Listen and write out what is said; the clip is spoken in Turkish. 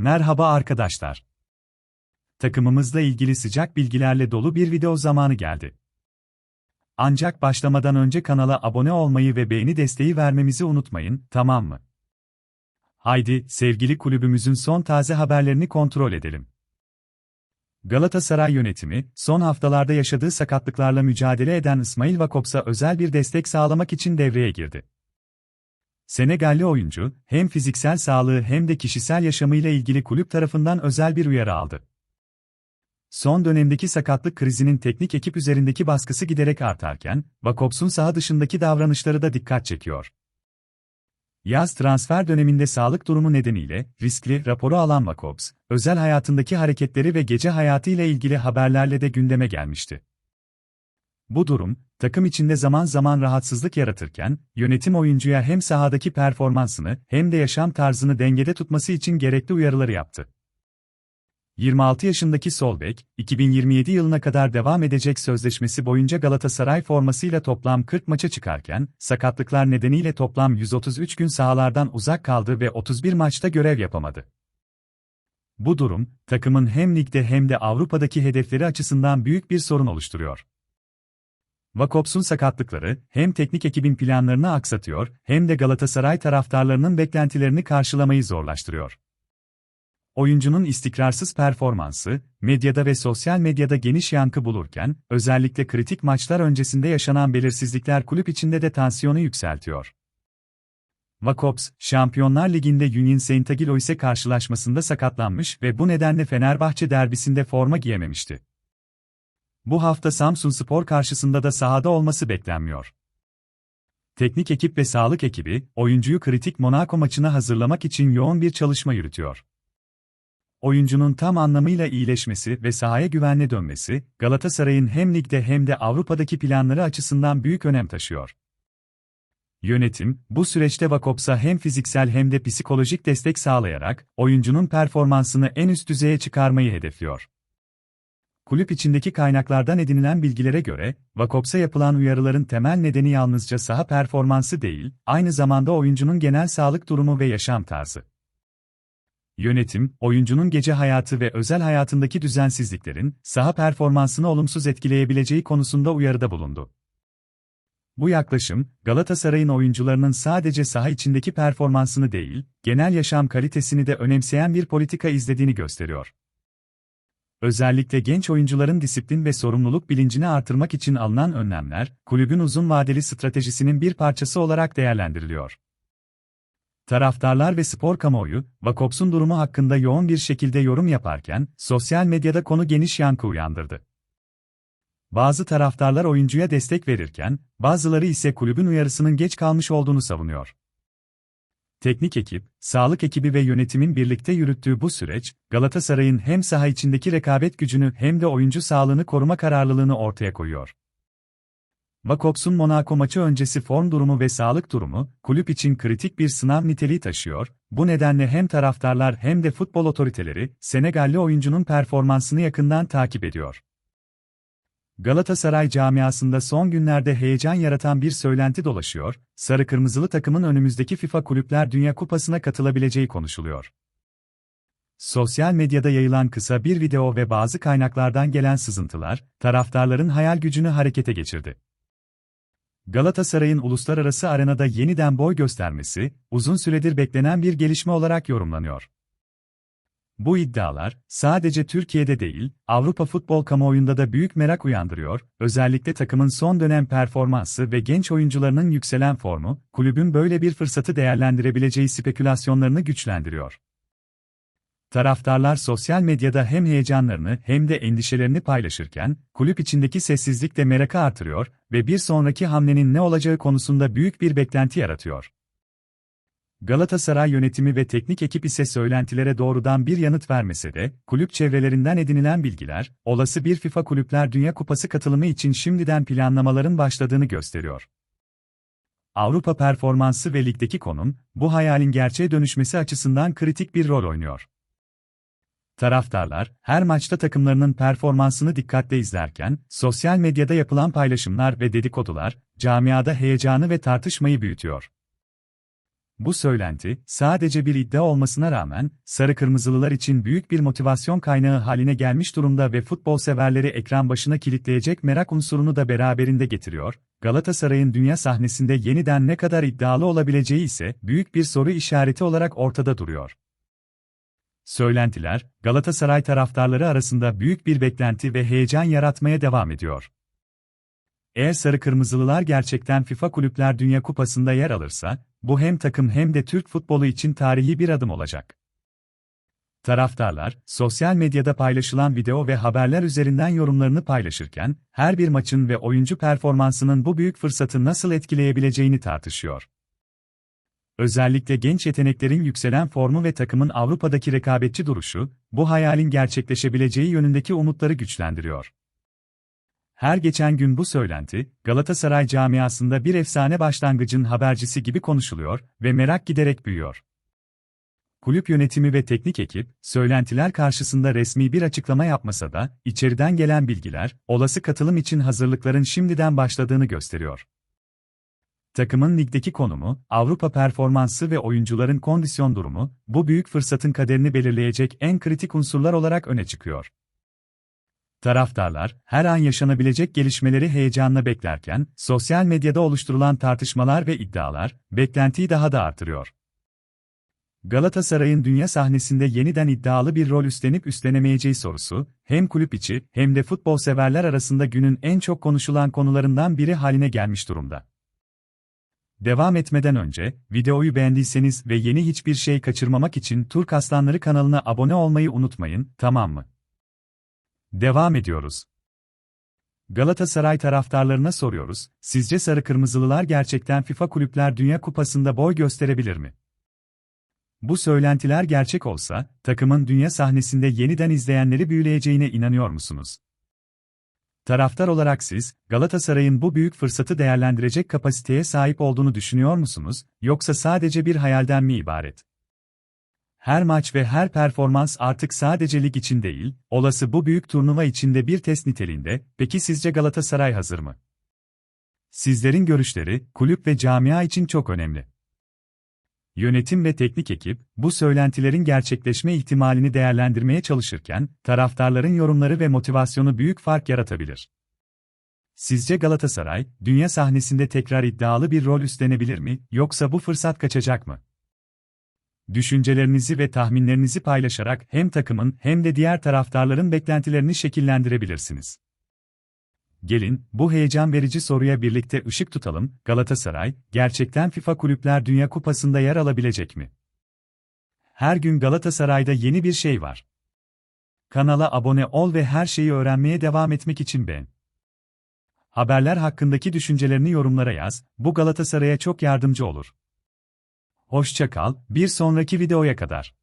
Merhaba arkadaşlar. Takımımızla ilgili sıcak bilgilerle dolu bir video zamanı geldi. Ancak başlamadan önce kanala abone olmayı ve beğeni desteği vermemizi unutmayın, tamam mı? Haydi, sevgili kulübümüzün son taze haberlerini kontrol edelim. Galatasaray yönetimi, son haftalarda yaşadığı sakatlıklarla mücadele eden İsmail Vakops'a özel bir destek sağlamak için devreye girdi. Senegalli oyuncu, hem fiziksel sağlığı hem de kişisel yaşamıyla ilgili kulüp tarafından özel bir uyarı aldı. Son dönemdeki sakatlık krizinin teknik ekip üzerindeki baskısı giderek artarken, Vakops'un saha dışındaki davranışları da dikkat çekiyor. Yaz transfer döneminde sağlık durumu nedeniyle riskli raporu alan Vakops, özel hayatındaki hareketleri ve gece hayatı ile ilgili haberlerle de gündeme gelmişti. Bu durum, takım içinde zaman zaman rahatsızlık yaratırken, yönetim oyuncuya hem sahadaki performansını hem de yaşam tarzını dengede tutması için gerekli uyarıları yaptı. 26 yaşındaki Solbek, 2027 yılına kadar devam edecek sözleşmesi boyunca Galatasaray formasıyla toplam 40 maça çıkarken, sakatlıklar nedeniyle toplam 133 gün sahalardan uzak kaldı ve 31 maçta görev yapamadı. Bu durum, takımın hem ligde hem de Avrupa'daki hedefleri açısından büyük bir sorun oluşturuyor. Vakops'un sakatlıkları hem teknik ekibin planlarını aksatıyor hem de Galatasaray taraftarlarının beklentilerini karşılamayı zorlaştırıyor. Oyuncunun istikrarsız performansı, medyada ve sosyal medyada geniş yankı bulurken, özellikle kritik maçlar öncesinde yaşanan belirsizlikler kulüp içinde de tansiyonu yükseltiyor. Vakops, Şampiyonlar Ligi'nde Union Saint-Gilloise karşılaşmasında sakatlanmış ve bu nedenle Fenerbahçe derbisinde forma giyememişti. Bu hafta Samsun Spor karşısında da sahada olması beklenmiyor. Teknik ekip ve sağlık ekibi, oyuncuyu kritik Monaco maçına hazırlamak için yoğun bir çalışma yürütüyor. Oyuncunun tam anlamıyla iyileşmesi ve sahaya güvenle dönmesi, Galatasaray'ın hem ligde hem de Avrupa'daki planları açısından büyük önem taşıyor. Yönetim, bu süreçte Vakops'a hem fiziksel hem de psikolojik destek sağlayarak, oyuncunun performansını en üst düzeye çıkarmayı hedefliyor. Kulüp içindeki kaynaklardan edinilen bilgilere göre, Vakops'a yapılan uyarıların temel nedeni yalnızca saha performansı değil, aynı zamanda oyuncunun genel sağlık durumu ve yaşam tarzı. Yönetim, oyuncunun gece hayatı ve özel hayatındaki düzensizliklerin saha performansını olumsuz etkileyebileceği konusunda uyarıda bulundu. Bu yaklaşım, Galatasaray'ın oyuncularının sadece saha içindeki performansını değil, genel yaşam kalitesini de önemseyen bir politika izlediğini gösteriyor. Özellikle genç oyuncuların disiplin ve sorumluluk bilincini artırmak için alınan önlemler, kulübün uzun vadeli stratejisinin bir parçası olarak değerlendiriliyor. Taraftarlar ve spor kamuoyu, Vakops'un durumu hakkında yoğun bir şekilde yorum yaparken, sosyal medyada konu geniş yankı uyandırdı. Bazı taraftarlar oyuncuya destek verirken, bazıları ise kulübün uyarısının geç kalmış olduğunu savunuyor. Teknik ekip, sağlık ekibi ve yönetimin birlikte yürüttüğü bu süreç, Galatasaray'ın hem saha içindeki rekabet gücünü hem de oyuncu sağlığını koruma kararlılığını ortaya koyuyor. Vakops'un Monaco maçı öncesi form durumu ve sağlık durumu, kulüp için kritik bir sınav niteliği taşıyor, bu nedenle hem taraftarlar hem de futbol otoriteleri, Senegalli oyuncunun performansını yakından takip ediyor. Galatasaray camiasında son günlerde heyecan yaratan bir söylenti dolaşıyor, sarı kırmızılı takımın önümüzdeki FIFA Kulüpler Dünya Kupası'na katılabileceği konuşuluyor. Sosyal medyada yayılan kısa bir video ve bazı kaynaklardan gelen sızıntılar, taraftarların hayal gücünü harekete geçirdi. Galatasaray'ın uluslararası arenada yeniden boy göstermesi, uzun süredir beklenen bir gelişme olarak yorumlanıyor. Bu iddialar, sadece Türkiye'de değil, Avrupa futbol kamuoyunda da büyük merak uyandırıyor, özellikle takımın son dönem performansı ve genç oyuncularının yükselen formu, kulübün böyle bir fırsatı değerlendirebileceği spekülasyonlarını güçlendiriyor. Taraftarlar sosyal medyada hem heyecanlarını hem de endişelerini paylaşırken, kulüp içindeki sessizlik de merakı artırıyor ve bir sonraki hamlenin ne olacağı konusunda büyük bir beklenti yaratıyor. Galatasaray yönetimi ve teknik ekip ise söylentilere doğrudan bir yanıt vermese de, kulüp çevrelerinden edinilen bilgiler, olası bir FIFA Kulüpler Dünya Kupası katılımı için şimdiden planlamaların başladığını gösteriyor. Avrupa performansı ve ligdeki konum, bu hayalin gerçeğe dönüşmesi açısından kritik bir rol oynuyor. Taraftarlar, her maçta takımlarının performansını dikkatle izlerken, sosyal medyada yapılan paylaşımlar ve dedikodular, camiada heyecanı ve tartışmayı büyütüyor. Bu söylenti, sadece bir iddia olmasına rağmen, Sarı Kırmızılılar için büyük bir motivasyon kaynağı haline gelmiş durumda ve futbol severleri ekran başına kilitleyecek merak unsurunu da beraberinde getiriyor. Galatasaray'ın dünya sahnesinde yeniden ne kadar iddialı olabileceği ise büyük bir soru işareti olarak ortada duruyor. Söylentiler, Galatasaray taraftarları arasında büyük bir beklenti ve heyecan yaratmaya devam ediyor. Eğer Sarı Kırmızılılar gerçekten FIFA Kulüpler Dünya Kupası'nda yer alırsa, bu hem takım hem de Türk futbolu için tarihi bir adım olacak. Taraftarlar, sosyal medyada paylaşılan video ve haberler üzerinden yorumlarını paylaşırken, her bir maçın ve oyuncu performansının bu büyük fırsatı nasıl etkileyebileceğini tartışıyor. Özellikle genç yeteneklerin yükselen formu ve takımın Avrupa'daki rekabetçi duruşu, bu hayalin gerçekleşebileceği yönündeki umutları güçlendiriyor. Her geçen gün bu söylenti, Galatasaray camiasında bir efsane başlangıcın habercisi gibi konuşuluyor ve merak giderek büyüyor. Kulüp yönetimi ve teknik ekip, söylentiler karşısında resmi bir açıklama yapmasa da, içeriden gelen bilgiler, olası katılım için hazırlıkların şimdiden başladığını gösteriyor. Takımın ligdeki konumu, Avrupa performansı ve oyuncuların kondisyon durumu, bu büyük fırsatın kaderini belirleyecek en kritik unsurlar olarak öne çıkıyor. Taraftarlar, her an yaşanabilecek gelişmeleri heyecanla beklerken, sosyal medyada oluşturulan tartışmalar ve iddialar, beklentiyi daha da artırıyor. Galatasaray'ın dünya sahnesinde yeniden iddialı bir rol üstlenip üstlenemeyeceği sorusu, hem kulüp içi hem de futbol severler arasında günün en çok konuşulan konularından biri haline gelmiş durumda. Devam etmeden önce, videoyu beğendiyseniz ve yeni hiçbir şey kaçırmamak için Turk Aslanları kanalına abone olmayı unutmayın, tamam mı? Devam ediyoruz. Galatasaray taraftarlarına soruyoruz, sizce Sarı Kırmızılılar gerçekten FIFA Kulüpler Dünya Kupası'nda boy gösterebilir mi? Bu söylentiler gerçek olsa, takımın dünya sahnesinde yeniden izleyenleri büyüleyeceğine inanıyor musunuz? Taraftar olarak siz, Galatasaray'ın bu büyük fırsatı değerlendirecek kapasiteye sahip olduğunu düşünüyor musunuz, yoksa sadece bir hayalden mi ibaret? Her maç ve her performans artık sadece lig için değil, olası bu büyük turnuva içinde bir test niteliğinde, peki sizce Galatasaray hazır mı? Sizlerin görüşleri, kulüp ve camia için çok önemli. Yönetim ve teknik ekip, bu söylentilerin gerçekleşme ihtimalini değerlendirmeye çalışırken, taraftarların yorumları ve motivasyonu büyük fark yaratabilir. Sizce Galatasaray, dünya sahnesinde tekrar iddialı bir rol üstlenebilir mi, yoksa bu fırsat kaçacak mı? Düşüncelerinizi ve tahminlerinizi paylaşarak hem takımın hem de diğer taraftarların beklentilerini şekillendirebilirsiniz. Gelin, bu heyecan verici soruya birlikte ışık tutalım, Galatasaray, gerçekten FIFA Kulüpler Dünya Kupası'nda yer alabilecek mi? Her gün Galatasaray'da yeni bir şey var. Kanala abone ol ve her şeyi öğrenmeye devam etmek için beğen. Haberler hakkındaki düşüncelerini yorumlara yaz, bu Galatasaray'a çok yardımcı olur. Hoşça kal, bir sonraki videoya kadar.